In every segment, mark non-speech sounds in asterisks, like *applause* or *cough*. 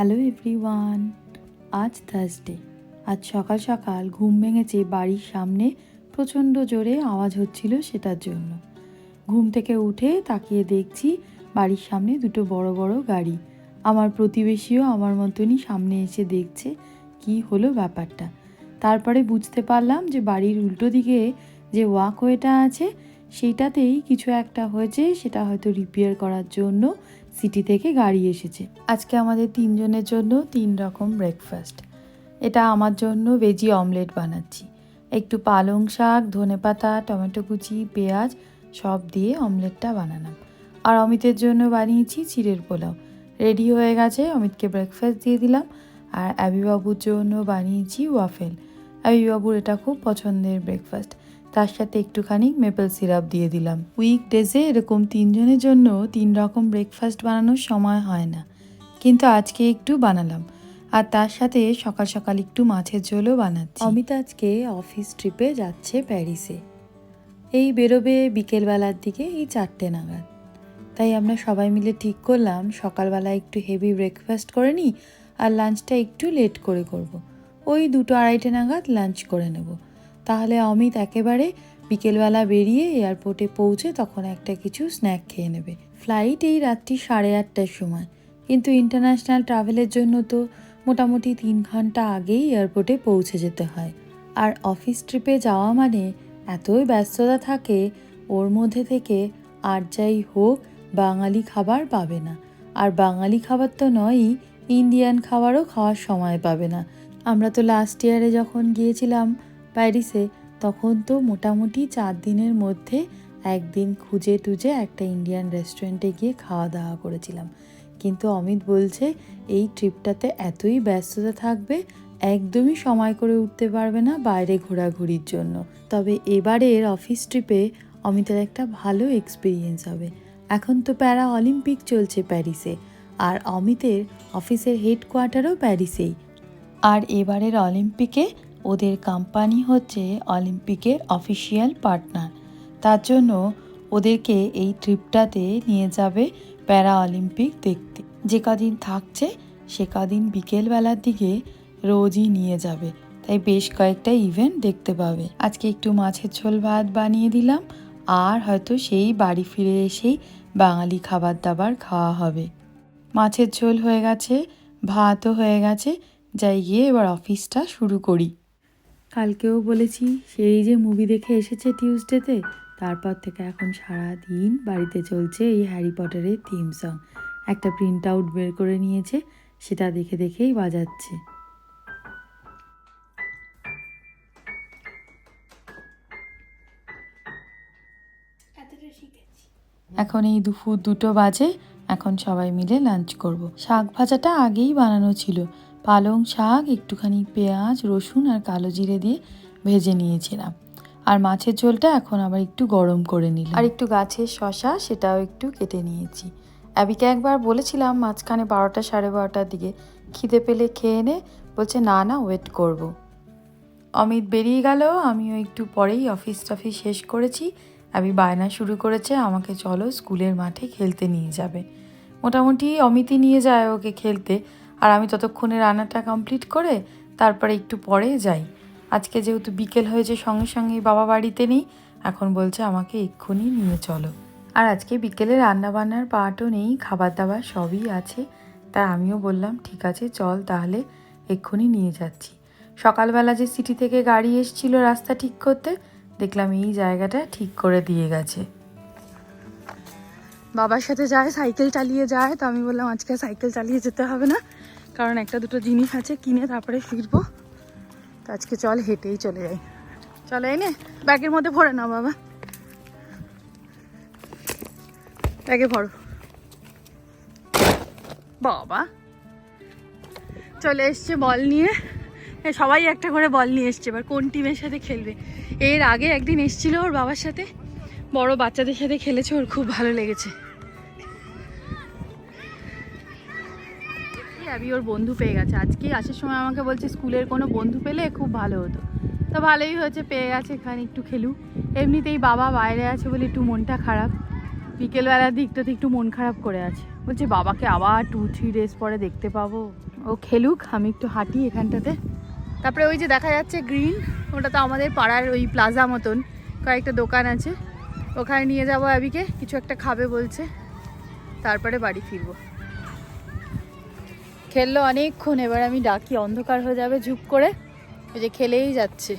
Hello everyone আজ Thursday আজ সকাল সকাল ঘুম ভেঙেছে বাড়ির সামনে, প্রচণ্ড জোরে আওয়াজ হচ্ছিল সেটার জন্য। ঘুম থেকে উঠে তাকিয়ে দেখছি বাড়ির সামনে দুটো বড় বড় গাড়ি। আমার প্রতিবেশীও আমার মতনই সামনে এসে দেখছে কি হলো ব্যাপারটা। তারপরে বুঝতে পারলাম যে বাড়ির উল্টো দিকে যে ওয়াকওয়েটা আছে, সেইটাতেই কিছু একটা হয়েছে, সেটা হয়তো রিপেয়ার করার জন্য সিটি থেকে গাড়ি এসেছে। আজকে আমাদের তিনজনের জন্য তিন রকম ব্রেকফাস্ট এটা আমার জন্য ভেজি অমলেট বানাচ্ছি। একটু পালং শাক ধনেপাতা টমেটো কুচি, পেঁয়াজ, সব দিয়ে অমলেটটা বানালাম। আর অমিতের জন্য বানিয়েছি চিড়ের পোলাও। রেডি হয়ে গেছে, অমিতকে ব্রেকফাস্ট দিয়ে দিলাম। আর অ্যাবিবাবুর জন্য বানিয়েছি ওয়াফেল অ্যাবিবাবুর এটা খুব পছন্দের ব্রেকফাস্ট তার সাথে একটুখানি মেপল সিরাপ দিয়ে দিলাম। উইক ডেজে এরকম তিনজনের জন্য তিন রকম ব্রেকফাস্ট বানানোর সময় হয় না। কিন্তু আজকে একটু বানালাম। আর তার সাথে সকাল সকাল একটু মাছের ঝোলও বানাচ্ছি। অমিত আজকে অফিস ট্রিপে যাচ্ছে প্যারিসে। এই বেরোবে বিকেলবেলার দিকে এই চারটে নাগাদ। তাই আমরা সবাই মিলে ঠিক করলাম, সকালবেলা একটু হেভি ব্রেকফাস্ট করে নিই আর লাঞ্চটা একটু লেট করে করব। ওই দুটো আড়াইটে নাগাদ লাঞ্চ করে নেব। তাহলে অমিত একেবারে বিকেলবেলা বেরিয়ে এয়ারপোর্টে পৌঁছে তখন একটা কিছু স্ন্যাক খেয়ে নেবে। ফ্লাইট এই রাত্রি সাড়ে আটটার সময়। কিন্তু ইন্টারন্যাশনাল ট্রাভেলের জন্য তো মোটামুটি তিন ঘণ্টা আগেই এয়ারপোর্টে পৌঁছে যেতে হয়। আর অফিস ট্রিপে যাওয়া মানে এতই ব্যস্ততা থাকে, ওর মধ্যে থেকে আর যাই হোক, বাঙালি খাবার পাবে না। আর বাঙালি খাবার তো নয়ই, ইন্ডিয়ান খাবারও খাওয়ার সময় পাবে না। আমরা তো লাস্ট ইয়ারে যখন গিয়েছিলাম প্যারিসে, তখন তো মোটামুটি চার দিনের মধ্যে একদিন খুঁজে টুজে একটা ইন্ডিয়ান রেস্টুরেন্টে গিয়ে খাওয়া দাওয়া করেছিলাম। কিন্তু অমিত বলছে, এই ট্রিপটাতে এতই ব্যস্ততা থাকবে, একদমই সময় করে উঠতে পারবে না বাইরে ঘোরাঘুরির জন্য। তবে এবারের অফিস ট্রিপে অমিতের একটা ভালো এক্সপিরিয়েন্স হবে। এখন তো প্যারা অলিম্পিক চলছে প্যারিসে, আর অমিতের অফিসের হেডকোয়ার্টারও প্যারিসেই। আর এবারের অলিম্পিকে ওদের কোম্পানি হচ্ছে অলিম্পিকের অফিসিয়াল পার্টনার তার জন্য ওদেরকে এই ট্রিপটাতে নিয়ে যাবে প্যারা অলিম্পিক দেখতে। যে কদিন থাকছে, সে কদিন বিকেলবেলার দিকে রোজই নিয়ে যাবে। তাই বেশ কয়েকটা ইভেন্ট দেখতে পাবে। আজকে একটু মাছের ঝোল ভাত বানিয়ে দিলাম, আর হয়তো সেই বাড়ি ফিরে এসেই বাঙালি খাবার দাবার খাওয়া হবে। মাছের ঝোল হয়ে গেছে, ভাতও হয়ে গেছে, যাই গিয়ে এবার অফিসটা শুরু করি। কালকেও বলেছি, সেই যে মুভি দেখে এসেছে টিউসডেতে তারপর থেকে এখন সারা দিন বাড়িতে চলছে এই হ্যারি পটারের থিম সং একটা প্রিন্ট আউট বের করে নিয়েছে, সেটা দেখে দেখেই বাজাচ্ছে। এখন এই দুপুর দুটো বাজে, এখন সবাই মিলে লাঞ্চ করব। শাক ভাজাটা আগেই বানানো ছিল। পালং শাক, একটুখানি পেঁয়াজ, রসুন আর কালো জিরে দিয়ে ভেজে নিয়েছিলাম। আর মাছের ঝোলটা এখন আবার একটু গরম করে নিলাম। আর একটু গাছের শশা, সেটাও একটু কেটে নিয়েছি। অ্যাবিকে একবার বলেছিলাম মাঝখানে বারোটা সাড়ে বারোটার দিকে খিদে পেলে খেয়ে নে। বলছে, না না ওয়েট করব। অমিত বেরিয়ে গেল। আমিও একটু পরেই অফিস টফিস শেষ করেছি। আমি বায়না শুরু করেছে, আমাকে চলো স্কুলের মাঠে খেলতে নিয়ে যাবে। মোটামুটি অমিতই নিয়ে যায় ওকে খেলতে। আর আমি ততক্ষণে রান্নাটা কমপ্লিট করে তারপরে একটু পরে যাই। আজকে যেহেতু বিকেল হয়েছে, সঙ্গে সঙ্গে বাবা বাড়িতে নেই, এখন বলছে আমাকে এক্ষুনি নিয়ে চলো। আর আজকে বিকেলে রান্না বান্নার পাটও নেই খাবার দাবার সবই আছে। তাই আমিও বললাম, ঠিক আছে, চল তাহলে এক্ষুনি নিয়ে যাচ্ছি। সকালবেলা যে সিটি থেকে গাড়ি এসছিল রাস্তা ঠিক করতে, দেখলাম এই জায়গাটা ঠিক করে দিয়ে গেছে। বাবার সাথে যায়, সাইকেল চালিয়ে যায়, তো আমি বললাম, আজকে সাইকেল চালিয়ে যেতে হবে না। কারণ একটা দুটো জিনিস আছে কিনে তারপরে ফিরবো। তো আজকে চল হেঁটেই চলে যাই। চলে এই ব্যাগের মধ্যে ভরে নাও বাবা। ব্যাগে ভরো। বাবা। চলে এসছে বল নিয়ে। এ, সবাই একটা করে বল নিয়ে এসছে এবার কোন টিমের সাথে খেলবে? এর আগে একদিন এসছিল ওর বাবার সাথে। বড় বাচ্চাদের সাথে খেলেছে ওর খুব ভালো লেগেছে। অ্যাবি ওর বন্ধু পেয়ে গেছে। আজকে আসার সময় আমাকে বলছে, স্কুলের কোনো বন্ধু পেলে খুব ভালো হতো। তো ভালোই হয়েছে, পেয়ে গেছে এখানে একটু খেলুক। এমনিতেই বাবা বাইরে আছে বলে একটু মনটা খারাপ। বিকেলবেলার দিকটাতে একটু মন খারাপ করে আছে। বলছে, বাবাকে আবার টু থ্রি ডেজ পরে দেখতে পাবো। ও খেলুক, আমি একটু হাঁটি এখানটাতে। তারপরে ওই যে দেখা যাচ্ছে গ্রিন, ওটা তো আমাদের পাড়ার ওই প্লাজা মতন। কয়েকটা দোকান আছে। ওখানে নিয়ে যাব অ্যাবিকে, কিছু একটা খাবে বলছে। তারপরে বাড়ি ফিরবো। খেললো অনেকক্ষণ, এবার আমি ডাকি, অন্ধকার হয়ে যাবে, ঝুপ করে। ওই যে খেলেই যাচ্ছে।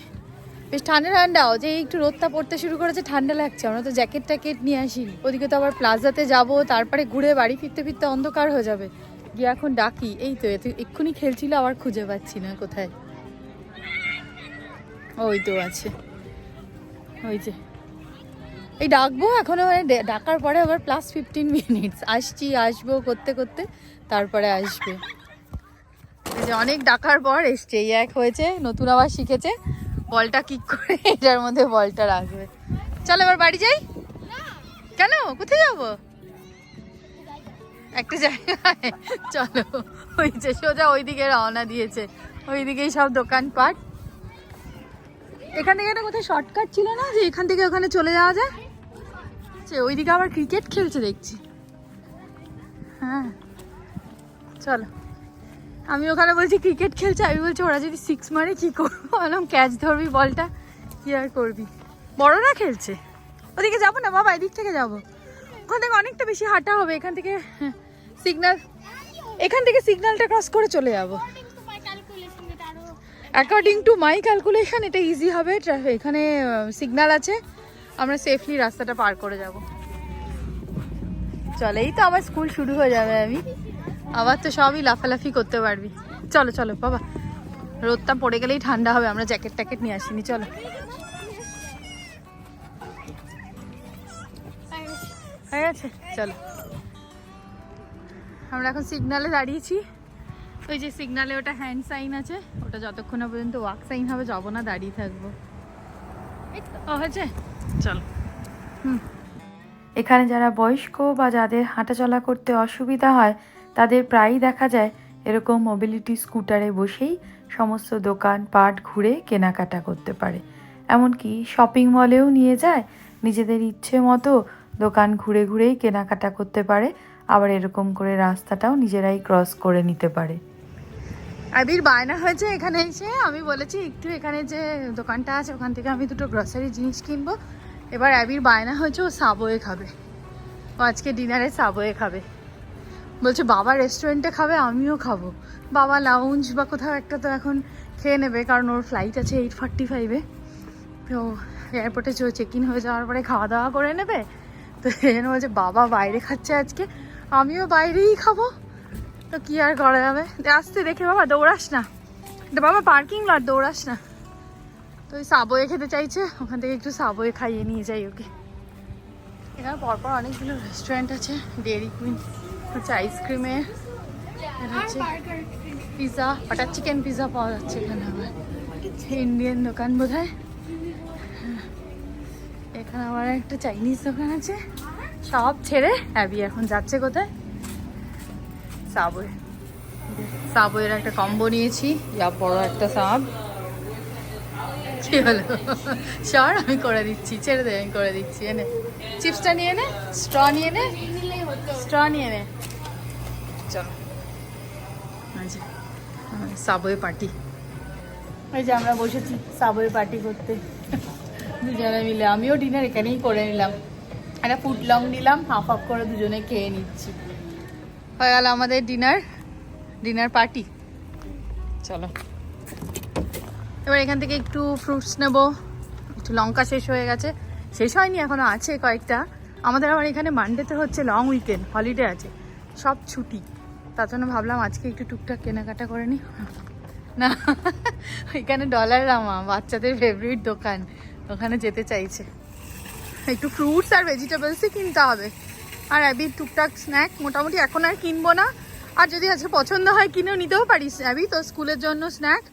বেশ ঠান্ডা ঠান্ডাও যে একটু রোদটা পড়তে শুরু করেছে, ঠান্ডা লাগছে। আমরা তো জ্যাকেট ট্যাকেট নিয়ে আসিনি। ওদিকে তো আবার প্লাজাতে যাব, তারপরে ঘুরে বাড়ি ফিরতে ফিরতে অন্ধকার হয়ে যাবে। গিয়ে এখন ডাকি, এই তো, এত- এক্ষুনি খেলছিল, আবার খুঁজে পাচ্ছি না কোথায়। ওই তো আছে। ওই যে। এই ডাকবো এখনও মানে ডাকার পরে আবার প্লাস ফিফটিন মিনিটস আসছি, আসব, করতে করতে, তারপরে আসবে। যে অনেক ডাকার পর এসছে, এই এক হয়েছে, নতুন আবার শিখেছে। বলটা কিক করে এটার মধ্যে বলটা রাখবে। চলো এবার বাড়ি যাই? কেন? কোথায় যাব? একটা জায়গায়। চলো, ওই যে সোজা ওইদিকে রওনা দিয়েছে। ওইদিকেই সব দোকানপাট। এখান থেকে একটা কোথায় শর্টকাট ছিল না, যে এখান থেকে ওখানে চলে যাওয়া যায়? সে ওইদিকে আবার ক্রিকেট খেলছে দেখছি। হ্যাঁ চলো। আমি ওখানে বলছি, ক্রিকেট খেলছে? আমি বলছি, ওরা যদি সিক্স মারে, কি করব? *laughs* বললাম ক্যাচ ধরবি বলটা, কি আর করবি? বড়রা খেলছে। ওদিকে যাব না, বাবা, এদিক থেকে যাব। ওখান থেকে অনেকটা বেশি হাঁটা হবে, এখান থেকে *laughs* সিগনাল এখান থেকে সিগনালটা ক্রস করে চলে যাব। অ্যাকর্ডিং টু মাই ক্যালকুলেশন এটা ইজি হবে। এখানে সিগনাল আছে। আমরা সেফলি রাস্তাটা পার করে যাব। চলেই তো, আবার স্কুল শুরু হয়ে যাবে, আমি। আবার তো সবই লাফালাফি করতে পারবি। চলো চলো, বাবা। রোদটা পড়ে গেলেই ঠান্ডা হবে, আমরা জ্যাকেট ট্যাকেট নিয়ে আসিনি, চলো। হয়ে গেছে? চলো। আমরা এখন সিগনালে দাঁড়িয়েছি। ওই যে সিগনালে ওটা হ্যান্ড সাইন আছে, ওটা যতক্ষণ পর্যন্ত ওয়াক সাইন হবে, যাব না, দাঁড়িয়ে থাকব। চলো। এখানে যারা বয়স্ক বা যাদের হাঁটাচলা করতে অসুবিধা হয় তাদের প্রায়ই দেখা যায় এরকম মোবিলিটি স্কুটারে বসেই সমস্ত দোকান, পাট ঘুরে কেনাকাটা করতে পারে। এমনকি শপিং মলেও নিয়ে যায়, নিজেদের ইচ্ছে মতো দোকান ঘুরে ঘুরেই কেনাকাটা করতে পারে, আবার এরকম করে রাস্তাটাও নিজেরাই ক্রস করে নিতে পারে। আবির, বায়না হয়েছে এখানে এসে। আমি বলেছি, একটু এখানে যে দোকানটা আছে, ওখান থেকে আমি দুটো গ্রসারি জিনিস কিনবো। এবার আবির বায়না হয়েছে, ও সাবওয়ে খাবে। ও আজকে ডিনারে সাবওয়ে খাবে। বলছে, বাবা রেস্টুরেন্টে খাবে, আমিও খাব। বাবা লাউঞ্জ বা কোথাও একটা তো এখন খেয়ে নেবে, কারণ ওর ফ্লাইট আছে এইট ফর্টি ফাইভে তো এয়ারপোর্টে চো চেক ইন হয়ে যাওয়ার পরে খাওয়া দাওয়া করে নেবে। তো এই জন্য বলছে, বাবা বাইরে খাচ্ছে আজকে, আমিও বাইরেই খাব। তো কি আর করা যাবে? আসতে দেখে বাবা, দৌড়াস না। এটা বাবা পার্কিং লট দৌড়াস না। তো ওই সাবওয়ে খেতে চাইছে, ওখান থেকে একটু সাবওয়ে খাইয়ে নিয়ে যাই ওকে। এখানে পরপর অনেকগুলো রেস্টুরেন্ট আছে ডেরি কুইন হচ্ছে আইসক্রিমে হচ্ছে পিৎজা বাটার চিকেন পিৎজা পাওয়া যাচ্ছে এখানে আবার। ইন্ডিয়ান দোকান বোধ হয়। এখানে আবার একটা চাইনিজ দোকান আছে। সব ছেড়ে অ্যাবি এখন যাচ্ছে কোথায়? সাবওয়ে সাবওয়ের একটা কম্বো নিয়েছি। যা বড় একটা সাব কি হলো? সর, আমি করে দিচ্ছি, ছেড়ে দে, আমি করে দিচ্ছি, এনে। চিপসটা নিয়ে নে স্ট্র নিয়ে নে। স্ট্র নিয়ে নে। চলো। সাবওয়ে পার্টি ওই যে আমরা বসেছি সাবওয়ে পার্টি করতে। দুজনে মিলে। আমিও ডিনার এখানেই করে নিলাম। একটা ফুট লং নিলাম হাফ হাফ করে দুজনে খেয়ে নিচ্ছি। হয়ে গেল আমাদের ডিনার ডিনার পার্টি চলো। এবার এখান থেকে একটু ফ্রুটস নেব। একটু লঙ্কা শেষ হয়ে গেছে। শেষ হয়নি এখনও আছে কয়েকটা। আমাদের আবার এখানে মানডেতে হচ্ছে লং উইকেন্ড হলিডে আছে। সব ছুটি। তার জন্য ভাবলাম আজকে একটু টুকটাক কেনাকাটা করে নি। না, এখানে ডলার রামা বাচ্চাদের ফেভারিট দোকান। ওখানে যেতে চাইছে। একটু ফ্রুটস আর ভেজিটেবলসই কিনতে হবে। আর অ্যাবি টুকটাক স্ন্যাক মোটামুটি এখন আর কিনবো না। আর যদি আজকে পছন্দ হয়, কিনেও নিতেও পারিস অ্যাবি তো স্কুলের জন্য স্ন্যাক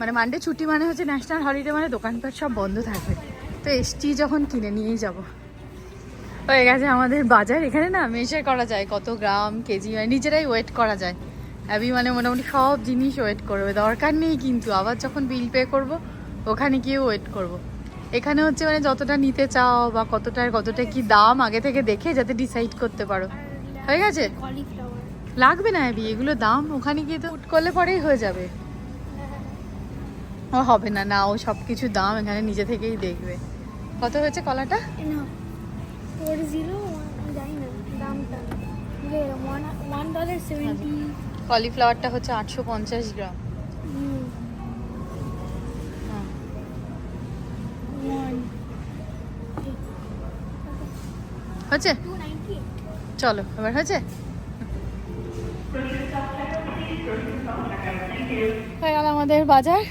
মানে মানডে ছুটি মানে হচ্ছে ন্যাশনাল হলিডে মানে দোকানপাট সব বন্ধ থাকবে। তো এসছি যখন কিনে নিয়েই যাব। হয়ে গেছে আমাদের বাজার। এখানে না মেশার করা যায় কত গ্রাম, কেজি হয়, নিজেরাই ওয়েট করা যায়। অ্যাবি মানে মোটামুটি সব জিনিস ওয়েট করবে। দরকার নেই কিন্তু, আবার যখন বিল পে করব, ওখানে গিয়ে ওয়েট করব। এখানে হচ্ছে মানে যতটা নিতে চাও বা কতটার, কতটা কি দাম আগে থেকে দেখে যাতে ডিসাইড করতে পারো। হয়ে গেছে? লাগবে না অ্যাবি এগুলো দাম ওখানে গিয়ে তো উট করলে পরেই হয়ে যাবে। ও হবে না না ও সব কিছু দাম এখানে নিজে থেকেই দেখবে। কত হয়েছে কলাটা? ফোর জিরো জানি না দামটা। ওয়ান ওয়ান ডলার সেভেন্টি কলিফ্লাওয়ারটা হচ্ছে আটশো পঞ্চাশ গ্রাম। হচ্ছে? চলো এবার হয়েছে হয়ে গেল আমাদের বাজার।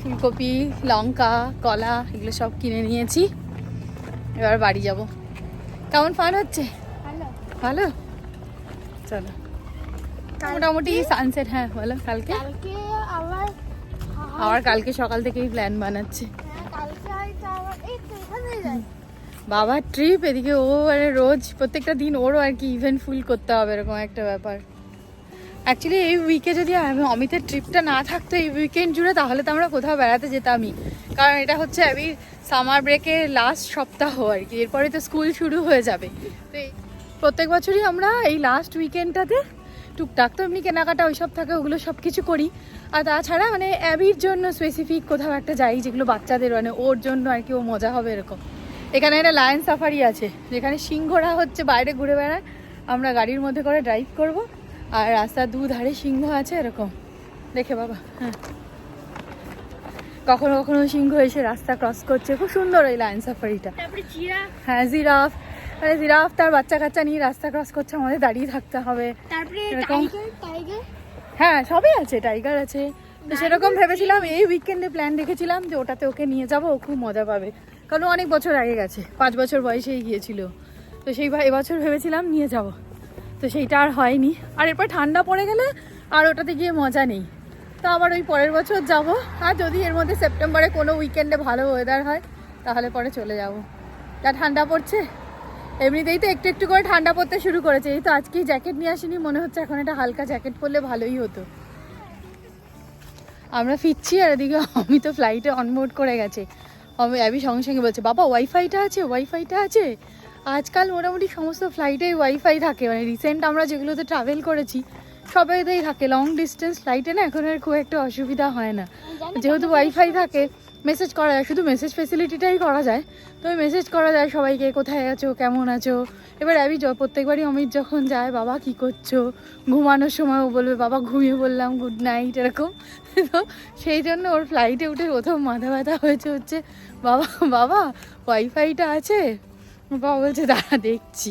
ফুলকপি লঙ্কা কলা এগুলো সব কিনে নিয়েছি। এবার বাড়ি যাব। কেমন ফান হচ্ছে? ভালো। চলো। মোটামুটি সানসেট হ্যাঁ বলো কালকে? আবার কালকে সকাল থেকেই প্ল্যান বানাচ্ছে। হ্যাঁ বাবার ট্রিপ এদিকে ও মানে রোজ প্রত্যেকটা দিন ওরও আর কি ইভেন্ট ফুল করতে হবে এরকম একটা ব্যাপার। অ্যাকচুয়ালি এই উইকে যদি আমি অমিতের ট্রিপটা না থাকতো, এই উইকেন্ড জুড়ে তাহলে তো আমরা কোথাও বেড়াতে যেতামই। কারণ এটা হচ্ছে আমি সামার ব্রেকের লাস্ট সপ্তাহ আর কি। এরপরে তো স্কুল শুরু হয়ে যাবে। তো প্রত্যেক বছরই আমরা এই লাস্ট উইকেন্ডটাতে টুকটাক তো এমনি কেনাকাটা ওইসব থাকে, ওগুলো সব কিছু করি। আর তাছাড়া মানে অ্যাবির জন্য স্পেসিফিক কোথাও একটা যাই, যেগুলো বাচ্চাদের মানে ওর জন্য আর কি, ও মজা হবে এরকম। এখানে একটা লায়ন সাফারি আছে, যেখানে সিংহরা হচ্ছে বাইরে ঘুরে বেড়ায়। আমরা গাড়ির মধ্যে করে ড্রাইভ করব। আর রাস্তার দুধারে সিংহ আছে এরকম। দেখে বাবা হ্যাঁ। কখনো কখনো সিংহ এসে রাস্তা ক্রস করছে। খুব সুন্দর ওই লাইন সাফারিটা হ্যাঁ জিরাফ। মানে জিরাফ তার বাচ্চা কাচ্চা নিয়ে রাস্তা ক্রস করছে আমাদের দাঁড়িয়ে থাকতে হবে। এরকম- হ্যাঁ সবই আছে টাইগার আছে। তো সেরকম ভেবেছিলাম এই উইকেন্ডে প্ল্যান রেখেছিলাম যে ওটাতে ওকে নিয়ে যাব ও খুব মজা পাবে। কারণ অনেক বছর আগে গেছে পাঁচ বছর বয়সেই গিয়েছিল। তো সেই এবছর ভেবেছিলাম নিয়ে যাব। তো সেইটা আর হয়নি। আর এরপর ঠান্ডা পড়ে গেলে আর ওটাতে গিয়ে মজা নেই। তো আবার ওই পরের বছর যাব। আর যদি এর মধ্যে সেপ্টেম্বরে কোনো উইকেন্ডে ভালো ওয়েদার হয়, তাহলে পরে চলে যাব। যা ঠান্ডা পড়ছে, এমনিতেই তো একটু একটু করে ঠান্ডা পড়তে শুরু করেছে। এই তো আজকেই জ্যাকেট নিয়ে আসিনি, মনে হচ্ছে এখন একটা হালকা জ্যাকেট পরলে ভালোই হতো। আমরা ফিরছি আর এদিকে আমি তো ফ্লাইটে অনবোর্ড করে গেছে। আমি সঙ্গে সঙ্গে বলছে, বাবা ওয়াইফাইটা আছে ওয়াইফাইটা আছে? আজকাল মোটামুটি সমস্ত ফ্লাইটেই ওয়াইফাই থাকে। মানে রিসেন্ট আমরা যেগুলোতে ট্রাভেল করেছি, সবাইতেই থাকে। লং ডিস্টেন্স ফ্লাইটে না এখন আর খুব একটা অসুবিধা হয় না। যেহেতু ওয়াইফাই থাকে মেসেজ করা যায়। শুধু মেসেজ ফেসিলিটিটাই করা যায়। তো মেসেজ করা যায় সবাইকে, কোথায় আছো? কেমন আছো? এবার আমি প্রত্যেকবারই অমিত যখন যায়, বাবা, কি করছ? ঘুমানোর সময় ও বলবে, বাবা, ঘুমিয়ে বললাম গুড নাইট এরকম। তো সেই জন্য ওর ফ্লাইটে উঠে প্রথম মাথা ব্যথা হয়েছে হচ্ছে, বাবা বাবা ওয়াইফাইটা আছে? বাবা বলছে, দাঁড়া, দেখছি।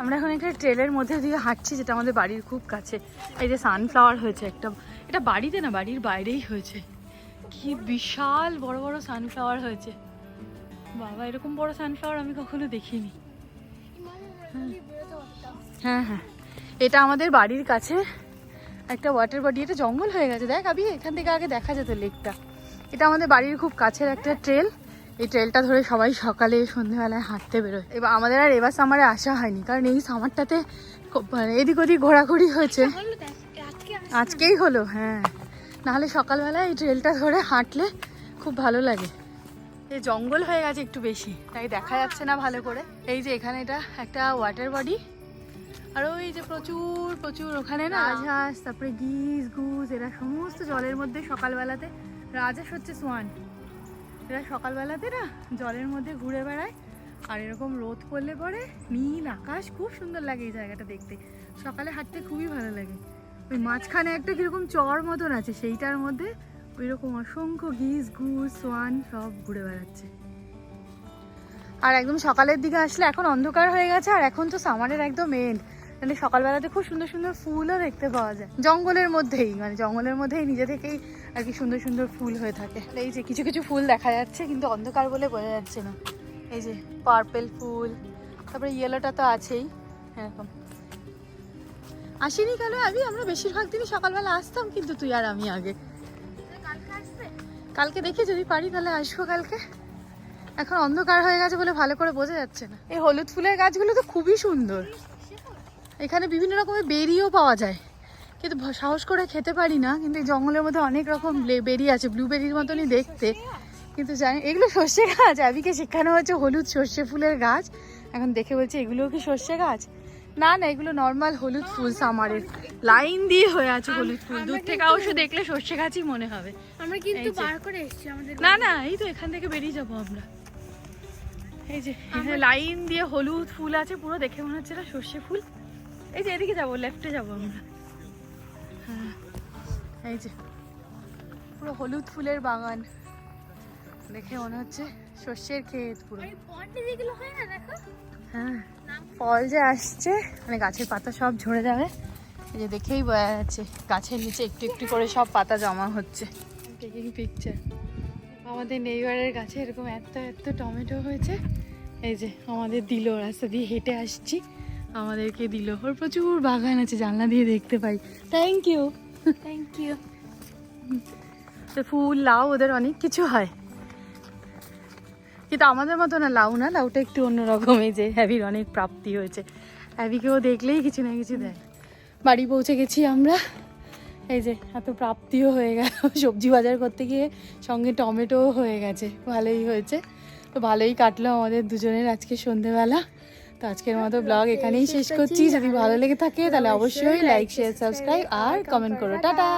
আমরা এখন একটা ট্রেলের মধ্যে দিয়ে হাঁটছি, যেটা আমাদের বাড়ির খুব কাছে। এই যে সানফ্লাওয়ার হয়েছে একটা, এটা বাড়িতে না, বাড়ির বাইরেই হয়েছে। কি বিশাল বড় বড় সানফ্লাওয়ার হয়েছে। বাবা, এরকম বড় সানফ্লাওয়ার আমি কখনো দেখিনি। হ্যাঁ হ্যাঁ। এটা আমাদের বাড়ির কাছে একটা ওয়াটার বডি এটা জঙ্গল হয়ে গেছে। দেখ, আবি, এখান থেকে আগে দেখা যেত লেকটা এটা আমাদের বাড়ির খুব কাছের একটা ট্রেল এই ট্রেলটা ধরে সবাই সকালে সন্ধ্যেবেলায় হাঁটতে বেরোয়। এবার আমাদের আর এবার সামারে আসা হয়নি কারণ এই সামারটাতে মানে এদিক ওদিক ঘোরাঘুরি হয়েছে। আজকে আজকেই হলো হ্যাঁ। নাহলে সকালবেলায় এই ট্রেলটা ধরে হাঁটলে খুব ভালো লাগে। এই জঙ্গল হয়ে গেছে একটু বেশি তাই দেখা যাচ্ছে না ভালো করে। এই যে এখানে এটা একটা ওয়াটার বডি আর ওই যে প্রচুর প্রচুর ওখানে না রাজহাঁস তারপরে গিজ গুজ এরা সমস্ত জলের মধ্যে সকালবেলাতে রাজহাঁস হচ্ছে সোয়ান এরা সকালবেলাতে না জলের মধ্যে ঘুরে বেড়ায়, আর এরকম রোদ পড়লে পরে নীল আকাশ খুব সুন্দর লাগে এই জায়গাটা দেখতে। সকালে হাঁটতে খুবই ভালো লাগে। ওই মাঝখানে একটা কীরকম চর মতন আছে, সেইটার মধ্যে ওই রকম অসংখ্য গিস ঘুষ, সোয়ান সব ঘুরে বেড়াচ্ছে। আর একদম সকালের দিকে আসলে এখন অন্ধকার হয়ে গেছে, আর এখন তো সামারের একদম এন্ড মানে সকালবেলাতে খুব সুন্দর সুন্দর ফুলও দেখতে পাওয়া যায়। জঙ্গলের মধ্যেই মানে জঙ্গলের মধ্যেই নিজে থেকেই আর কি সুন্দর সুন্দর ফুল হয়ে থাকে। এই যে কিছু কিছু ফুল দেখা যাচ্ছে, কিন্তু অন্ধকার বলে বোঝা যাচ্ছে না। এই যে পার্পেল ফুল, তারপরে ইয়েলোটা তো আছেই, এরকম। আসিনি কেন আমি আমরা বেশিরভাগ দিনই সকালবেলা আসতাম, কিন্তু তুই আর আমি আগে। কালকে দেখি যদি পারি, তাহলে আসব কালকে। এখন অন্ধকার হয়ে গেছে বলে ভালো করে বোঝা যাচ্ছে না। এই হলুদ ফুলের গাছগুলো তো খুবই সুন্দর। এখানে বিভিন্ন রকমের বেরিও পাওয়া যায়। কিন্তু সাহস করে খেতে পারি না কিন্তু এই জঙ্গলের মধ্যে অনেক রকম বেরি আছে ব্লুবেরির মতনই দেখতে। কিন্তু জানি এগুলো সর্ষে গাছ। আবিকে শেখানো হয়েছে হলুদ সর্ষে ফুলের গাছ। এখন দেখে বলছে এগুলোও কি সর্ষে গাছ? না না এগুলো নর্মাল হলুদ ফুল সামারের লাইন দিয়ে হয়ে আছে হলুদ ফুল। দূর থেকে অবশ্য দেখলে সর্ষে গাছই মনে হবে। আমরা কিন্তু বার করে এসেছি আমাদের না না এই তো এখান থেকে বেরিয়ে যাব আমরা। এই যে লাইন দিয়ে হলুদ ফুল আছে পুরো দেখে মনে হচ্ছে না সর্ষে ফুল। এই যে এদিকে যাব লেফটে যাব আমরা। হ্যাঁ এই যে পুরো হলুদ ফুলের বাগান। দেখে মনে হচ্ছে সর্ষের ক্ষেত পুরো। হ্যাঁ ফল যে আসছে মানে গাছের পাতা সব ঝরে যাবে। এই যে দেখেই বোঝা যাচ্ছে গাছের নিচে একটু একটু করে সব পাতা জমা হচ্ছে। টেকিং পিকচার আমাদের নেইবারের গাছে এরকম এত এত টমেটো হয়েছে। এই যে আমাদের দিল রাস্তা দিয়ে হেঁটে আসছি। আমাদেরকে দিল। ওর প্রচুর বাগান আছে জানলা দিয়ে দেখতে পাই। থ্যাংক ইউ থ্যাংক ইউ তো ফুল লাউ ওদের অনেক কিছু হয়। কিন্তু আমাদের মতো না লাউ না লাউটা একটু অন্যরকম এই যে হ্যাভির অনেক প্রাপ্তি হয়েছে। হ্যাভিকেও দেখলেই কিছু না কিছু দেয়। বাড়ি পৌঁছে গেছি আমরা। এই যে এত প্রাপ্তিও হয়ে গেল। সবজি বাজার করতে গিয়ে সঙ্গে টমেটোও হয়ে গেছে। ভালোই হয়েছে। তো ভালোই কাটলো আমাদের দুজনের আজকে সন্ধেবেলা। তো আজকের মতো ব্লগ এখানেই শেষ করছি। যদি ভালো লেগে থাকে, তাহলে অবশ্যই লাইক শেয়ার সাবস্ক্রাইব আর কমেন্ট করো। টাটা!